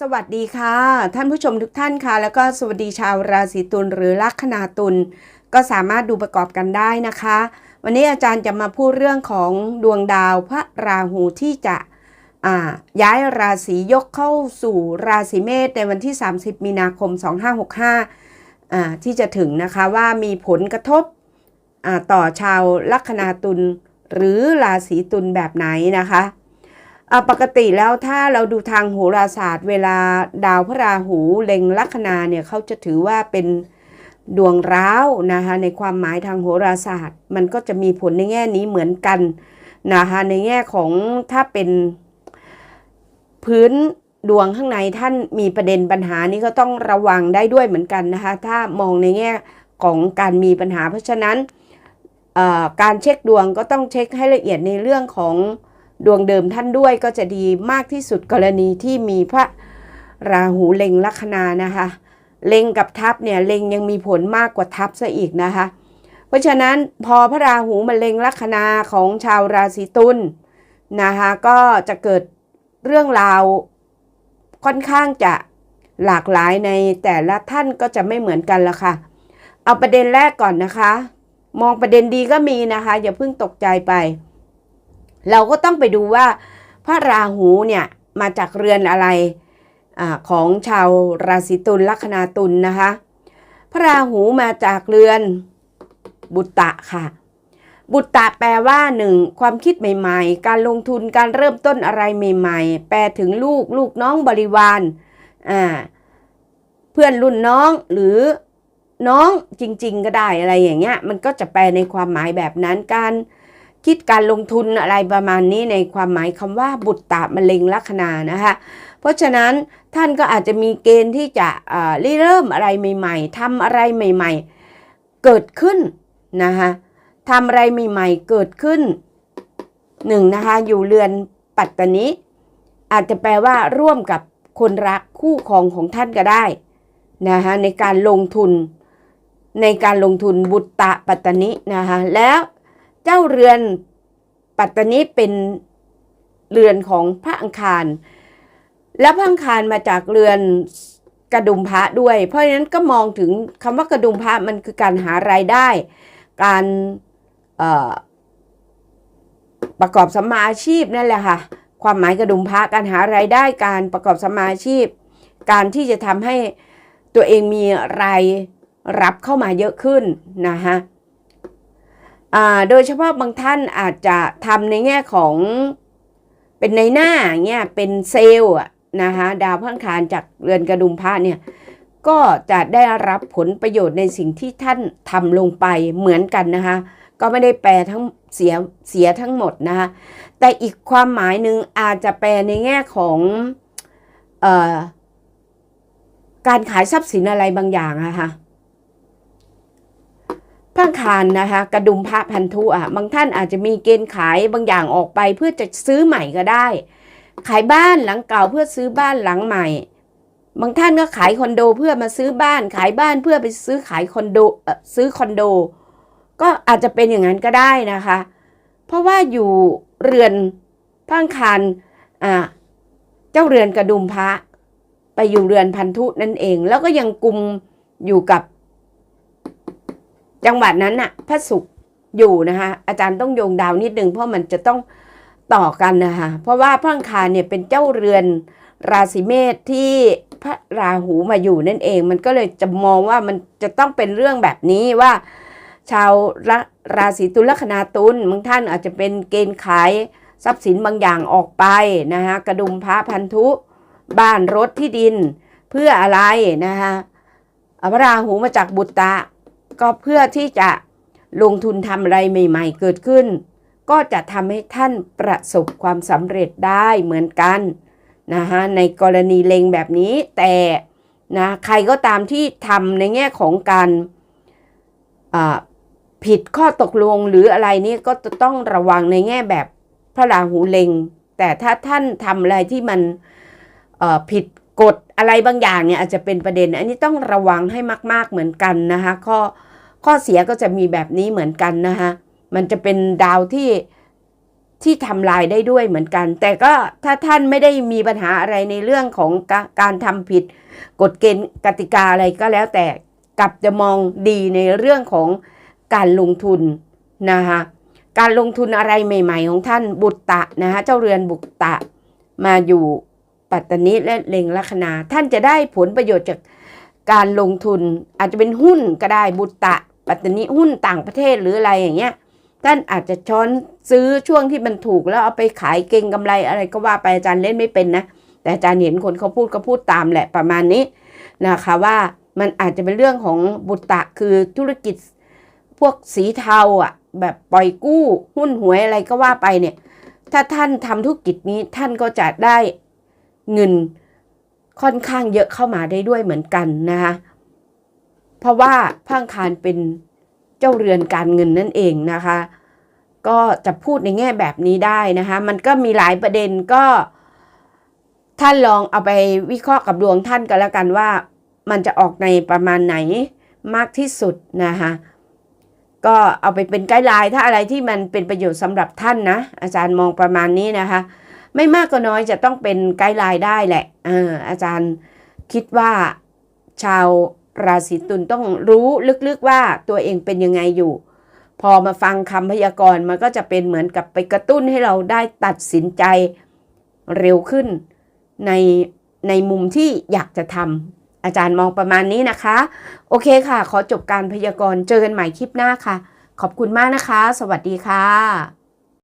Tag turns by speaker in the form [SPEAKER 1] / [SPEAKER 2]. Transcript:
[SPEAKER 1] สวัสดีค่ะ ท่านผู้ชมทุกท่านค่ะ แล้วก็สวัสดีชาวราศีตุลหรือลัคนาตุลก็สามารถดูประกอบกันได้นะคะ วันนี้อาจารย์จะมาพูดเรื่องของดวงดาวพระราหูที่จะย้ายราศียกเข้าสู่ราศีเมษในวันที่ 30 มีนาคม 2565อ่าที่จะถึงนะคะว่ามีผลกระทบต่อชาวลัคนาตุลหรือราศีตุลแบบไหนนะคะ ปกติแล้วถ้าเราดูทางโหราศาสตร์ เวลาดาวพระราหูเล็งลัคนาเนี่ยเขาจะถือว่าเป็นดวงร้าวนะคะในความหมายทางโหราศาสตร์ มันก็จะมีผลในแง่นี้เหมือนกันนะคะในแง่ของถ้าเป็นพื้นดวงข้างในท่านมีประเด็นปัญหานี้ก็ต้องระวังได้ด้วยเหมือนกันนะคะถ้ามองในแง่ของการมีปัญหา เพราะฉะนั้นการเช็คดวงก็ต้องเช็คให้ละเอียดในเรื่องของ ดวงเดิมท่านด้วยก็จะดีมากที่สุดกรณีที่มีพระราหูเล็งลัคนานะคะเล็งกับทับเนี่ยเล็งยังมีผลมากกว่าทับซะอีกนะคะ เพราะฉะนั้นพอพระราหูมาเล็งลัคนาของชาวราศีตุลนะคะก็จะเกิดเรื่องราวค่อนข้างจะหลากหลายในแต่ละท่านก็จะไม่เหมือนกันละค่ะ เอาประเด็นแรกก่อนนะคะ มองประเด็นดีก็มีนะคะ อย่าเพิ่งตกใจไป เราก็ต้องไปดูว่าพระราหูเนี่ยมาจากเรือนอะไรอของชาวราศีตุลลัคนาตุลนะคะ พระราหูมาจากเรือนบุตตะค่ะ บุตตะแปลว่าหนึ่งความคิดใหม่ๆ การลงทุนการเริ่มต้นอะไรใหม่ๆ แปลถึงลูกลูกน้องบริวารอ่าเพื่อนรุ่นน้องหรือน้องจริง ๆ ก็ได้อะไรอย่างเงี้ย มันก็จะแปลในความหมายแบบนั้นการ คิดการลงทุนอะไรประมาณนี้ในความหมายคำว่าบุตรตามะเร็งลัคนานะคะเพราะฉะนั้นท่านก็อาจจะมีเกณฑ์ที่จะเริเริ่มอะไรใหม่ ๆทำอะไรใหม่ ๆ เกิดขึ้นนะคะทำอะไรใหม่ ๆ เกิดขึ้นหนึ่งนะคะอยู่เรือนปัตตานิอาจจะแปลว่าร่วมกับคนรักคู่ครองของท่านก็ได้นะคะในการลงทุนในการลงทุนบุตตะปัตตนินะคะแล้ว เจ้าเรือนปัตตานีเป็นเรือนของพระอังคาร และพระอังคารมาจากเรือนกระดุมพระด้วย เพราะฉะนั้นก็มองถึงคำว่ากระดุมพระมันคือการหารายได้ การประกอบสัมมาอาชีพนั่นแหละค่ะ ความหมายกระดุมพระการหารายได้การประกอบสัมมาอาชีพ การที่จะทำให้ตัวเองมีรายรับเข้ามาเยอะขึ้นนะคะ โดยเฉพาะบางท่านอาจจะทำในแง่ของเป็นในหน้าเงี้ยเป็นเซลล์นะคะดาวพังคารจากเรือนกระดุมพระเนี่ยก็จะได้รับผลประโยชน์ในสิ่งที่ท่านทำลงไปเหมือนกันนะคะก็ไม่ได้แปลทั้งเสียเสียทั้งหมดนะคะแต่อีกความหมายหนึ่งอาจจะแปลในแง่ของออการขายทรัพย์สินอะไรบางอย่างอะคะพระ อังคารนะคะกระดุมพระพันธุอะบางท่านอาจจะมีเกณฑ์ขายบางอย่างออกไปเพื่อจะซื้อใหม่ก็ได้ ขายบ้านหลังเก่าเพื่อซื้อบ้านหลังใหม่ บางท่านก็ขายคอนโดเพื่อมาซื้อบ้าน ขายบ้านเพื่อไปซื้อขายคอนโดซื้อคอนโด ก็อาจจะเป็นอย่างนั้นก็ได้นะคะ เพราะว่าอยู่เรือนพระอังคารอ่าเจ้าเรือนกระดุมพระไปอยู่เรือนพันธุนั่นเอง แล้วก็ยังกลุมอยู่กับ จังหวัดนั้นน่ะพระศุกร์อยู่นะคะอาจารย์ต้องโยงดาวนิดนึงเพราะมันจะต้องต่อกันนะคะเพราะว่าพระอังคารเนี่ยเป็นเจ้าเรือนราศีเมษที่พระราหูมาอยู่นั่นเอง มันก็เลยจะมองว่ามันจะต้องเป็นเรื่องแบบนี้ว่า ชาวราราศีตุลลัคนาตุลบางท่านอาจจะเป็นเกณฑ์ขายทรัพย์สินบางอย่างออกไปนะคะกระดุมพระพันธุบ้านรถที่ดินเพื่ออะไรนะคะพระราหูมาจากบุตตะ ก็เพื่อที่จะลงทุนทำอะไรใหม่ ๆ เกิดขึ้น ก็จะทำให้ท่านประสบความสำเร็จได้เหมือนกันนะคะในกรณีเลงแบบนี้แต่นะใครก็ตามที่ทำในแง่ของการผิดข้อตกลงหรืออะไรนี่ก็ต้องระวังในแง่แบบพระราหูเลงแต่ถ้าท่านทำอะไรที่มันผิด กฎอะไรบางอย่างเนี่ยอาจจะเป็นประเด็น อันนี้ต้องระวังให้มาก ๆเหมือนกันนะคะข้อข้อเสียก็จะมีแบบนี้เหมือนกันนะคะมันจะเป็นดาวที่ที่ทำลายได้ด้วยเหมือนกัน แต่ก็ถ้าท่านไม่ได้มีปัญหาอะไรในเรื่องของกาการทำผิด กฎเกณฑ์กติกาอะไรก็แล้วแต่กลับจะมองดีในเรื่องของการลงทุนนะคะการลงทุนอะไรใหม่ ๆ ของท่านบุตตะนะคะเจ้าเรือนบุตตะมาอยู่ ปัตตานิและเล็งลัคนา ท่านจะได้ผลประโยชน์จากการลงทุนอาจจะเป็นหุ้นก็ได้บุตตะ ปัตตานิหุ้นต่างประเทศหรืออะไรอย่างเงี้ยท่านอาจจะช้อนซื้อช่วงที่มันถูกแล้วเอาไปขายเก่งกำไรอะไรก็ว่าไปอาจารย์เล่นไม่เป็นนะแต่อาจารย์เห็นคนเขาพูดก็พูดตามแหละประมาณนี้นะคะว่ามันอาจจะเป็นเรื่องของบุตตะคือธุรกิจพวกสีเทาอะแบบปล่อยกู้หุ้นหวยอะไรก็ว่าไปเนี่ย ถ้าท่านทำธุรกิจนี้ท่านก็จะได้ เงินค่อนข้างเยอะเข้ามาได้ด้วยเหมือนกันนะคะเพราะว่าพังคารเป็นเจ้าเรือนการเงินนั่นเองนะคะ ก็จะพูดในแง่แบบนี้ได้นะคะ มันก็มีหลายประเด็นก็ท่านลองเอาไปวิเคราะห์กับดวงท่านกันแล้วกันว่า มันจะออกในประมาณไหนมากที่สุดนะคะก็เอาไปเป็นไกด์ไลน์ถ้าอะไรที่มันเป็นประโยชน์สำหรับท่านนะ อาจารย์มองประมาณนี้นะคะ ไม่มากก็น้อยจะต้องเป็นไกด์ไลน์ได้แหละอาจารย์คิดว่าชาวราศีตุลต้องรู้ลึกๆว่าตัวเองเป็นยังไงอยู่ พอมาฟังคำพยากรณ์มันก็จะเป็นเหมือนกับไปกระตุ้นให้เราได้ตัดสินใจเร็วขึ้น ในในมุมที่อยากจะทำอาจารย์มองประมาณนี้นะคะ โอเคค่ะ ขอจบการพยากรณ์เจอกันใหม่คลิปหน้าค่ะ ขอบคุณมากนะคะ สวัสดีค่ะ